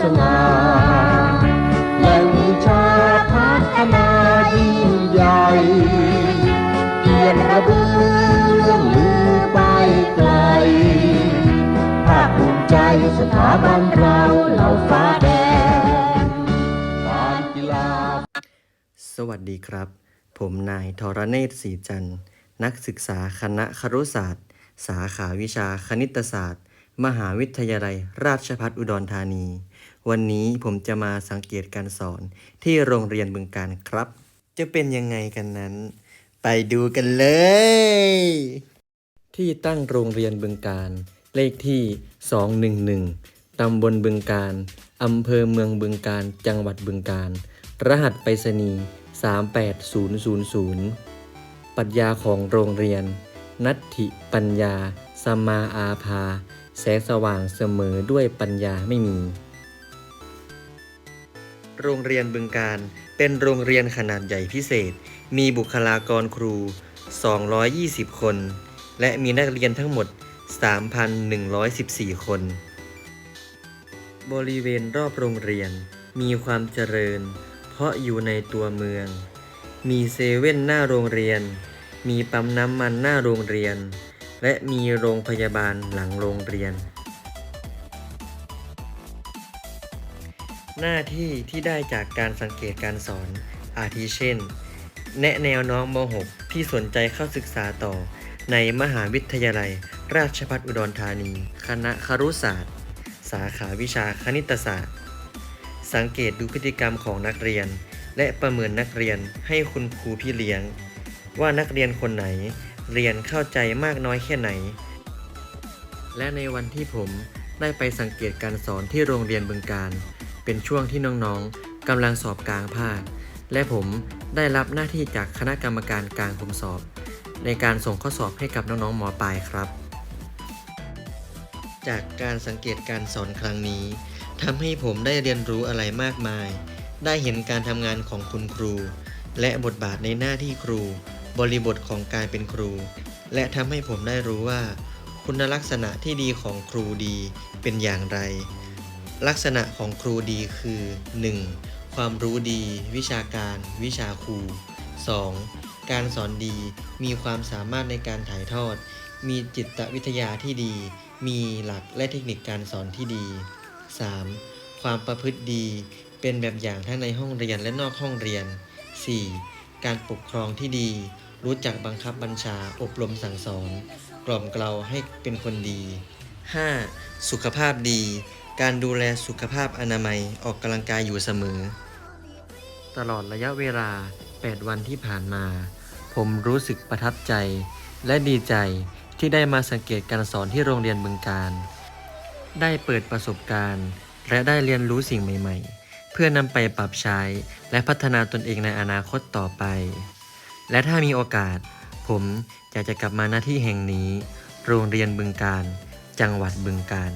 สง่าแหล่งชาพัฒนายิ่งใหญ่เกียรติกระบือเรื่องลือไปไกลภาคภูมิใจสถาบันเราเหล่าฟ้าแดงการกีฬาสวัสดีครับ ผมนายทรเนศศรีจันทร์ นักศึกษาคณะครุศาสตร์ สาขาวิชาคณิตศาสตร์มหาวิทยาลัยราชภัฏอุดรธานี วันนี้ผมจะมาสังเกตการสอนที่โรงเรียนบึงการครับ จะเป็นยังไงกันนั้น ไปดูกันเลย ที่ตั้งโรงเรียนบึงการ เลขที่ 211 ตำบลบึงการอำเภอเมืองบึงการ จังหวัดบึงการ รหัสไปรษณีย์38000 ปรัชญาของโรงเรียน นัตถิปัญญา สมมาอาภา แสงสว่างเสมอด้วยปัญญาไม่มี โรงเรียนบึงการ เป็นโรงเรียนขนาดใหญ่พิเศษ มีบุคลากรครู 220 คน และมีนักเรียนทั้งหมด 3,114 คน บริเวณรอบโรงเรียนมีความเจริญ เพราะอยู่ในตัวเมือง มีเซเว่นหน้าโรงเรียน มีปั๊มน้ำมันหน้าโรงเรียน และมีโรงพยาบาลหลังโรงเรียน หน้าที่ที่ได้จากการสังเกตการสอน อาทิเช่น แนะแนวน้องม .6 ที่สนใจเข้าศึกษาต่อ ในมหาวิทยาลัย ราชภัฏอุดรธานี คณะครุศาสตร์ สาขาวิชาคณิตศาสตร์ สังเกตดูพฤติกรรมของนักเรียน และประเมินนักเรียนให้คุณครูพี่เลี้ยง ว่านักเรียนคนไหน เรียนเข้าใจมากน้อยแค่ไหน และในวันที่ผมได้ไปสังเกตการสอนที่โรงเรียนบึงการ เป็นช่วงที่น้องๆกำลังสอบกลางภาค และผมได้รับหน้าที่จากคณะกรรมการกลางคุมสอบ ในการส่งข้อสอบให้กับน้องๆหมอปลายครับ จากการสังเกตการสอนครั้งนี้ทำให้ผมได้เรียนรู้อะไรมากมาย ได้เห็นการทำงานของคุณครู และบทบาทในหน้าที่ครู บริบทของการเป็นครู และทำให้ผมได้รู้ว่า คุณลักษณะที่ดีของครูดีเป็นอย่างไร ลักษณะของครูดีคือ 1. ความรู้ดี วิชาการ วิชาครู 2. การสอนดี มีความสามารถในการถ่ายทอด มีจิตวิทยาที่ดี มีหลักและเทคนิคการสอนที่ดี 3. ความประพฤติดี เป็นแบบอย่างทั้งในห้องเรียนและนอกห้องเรียน 4. การปกครองที่ดี รู้จักบังคับบัญชา อบรมสั่งสอน กล่อมเกลาให้เป็นคนดี 5. สุขภาพดี การดูแลสุขภาพอนามัยออกกำลังกายอยู่เสมอ ตลอดระยะเวลา 8 วันที่ผ่านมา ผมรู้สึกประทับใจ และดีใจที่ได้มาสังเกตการสอนที่โรงเรียนบึงการ ได้เปิดประสบการณ์ และได้เรียนรู้สิ่งใหม่ ๆ เพื่อนำไปปรับใช้และพัฒนาตนเองในอนาคตต่อไป และถ้ามีโอกาส ผมอยากจะกลับมาหน้าที่แห่งนี้ โรงเรียนบึงการ จังหวัดบึงการ